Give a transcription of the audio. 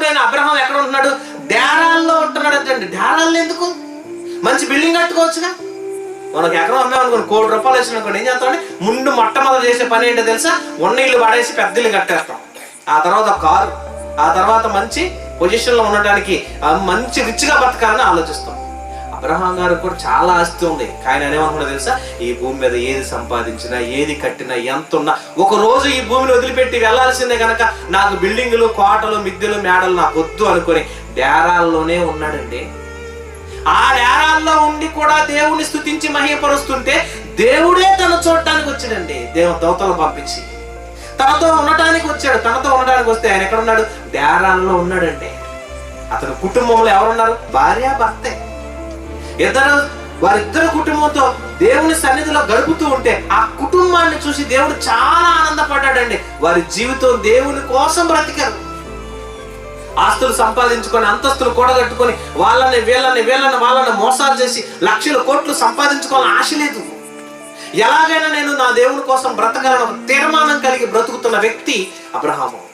యవనస్తుడైన Abraham ఎక్కడ ఉంటున్నాడు? డేరాల్లో ఉంటున్నాడు అంటండి డేరాల్లో ఎందుకు? మంచి బిల్డింగ్ కట్టుకోవచ్చుగా? మనకి ఎకరం అమ్మామనుకోండి కోటి రూపాయలు వేసిన అనుకోండి ఏం చేస్తామండి? ముందు మొట్టమొదటి చేసే పని ఏంటో తెలుసా? ఉన్న ఇల్లు పడేసి పెద్ద ఇల్లు కట్టేస్తాం. ఆ తర్వాత కారు ఆ తర్వాత మంచి పొజిషన్లో ఉండటానికి మంచి రిచ్గా బతకాలని ఆలోచిస్తాం. అబ్రహాం గారికి కూడా చాలా ఆస్తి ఉంది. ఆయన ఏమనుకున్నా తెలుసా? ఈ భూమి మీద ఏది సంపాదించినా ఏది కట్టినా ఎంత ఉన్నా ఒక రోజు ఈ భూమిని వదిలిపెట్టి వెళ్ళాల్సిందే కనుక నాకు బిల్డింగులు కోటలు మిద్దెలు మేడలు నాకు వద్దు అనుకొని డేరాల్లోనే ఉన్నాడండి. ఆ డేరాల్లో ఉండి కూడా దేవుని స్థుతించి మహిమపరుస్తుంటే దేవుడే తన చూడటానికి వచ్చాడండి. దేవ దోతలు పంపించి తనతో ఉండటానికి వచ్చాడు. తనతో ఉండడానికి వస్తే ఆయన ఎక్కడ ఉన్నాడు డేరాల్లో ఉన్నాడండి. అతని కుటుంబంలో ఎవరున్నారు? భార్య భర్తే. ఇద్దరు వారిద్దరు కుటుంబంతో దేవుని సన్నిధిలో గడుపుతూ ఉంటే ఆ కుటుంబాన్ని చూసి దేవుడు చాలా ఆనందపడ్డాడండి. వారి జీవితం దేవుని కోసం బ్రతికారు. ఆస్తులు సంపాదించుకొని అంతస్తులు కూడగట్టుకొని వాళ్ళని వీళ్ళని వీళ్ళని వాళ్ళని మోసాలు చేసి లక్షల కోట్లు సంపాదించుకోవాలని ఆశ లేదు. ఎలాగైనా నేను నా దేవుని కోసం బ్రతకాలని తీర్మానం కలిగి బ్రతుకుతున్న వ్యక్తి అబ్రహాము.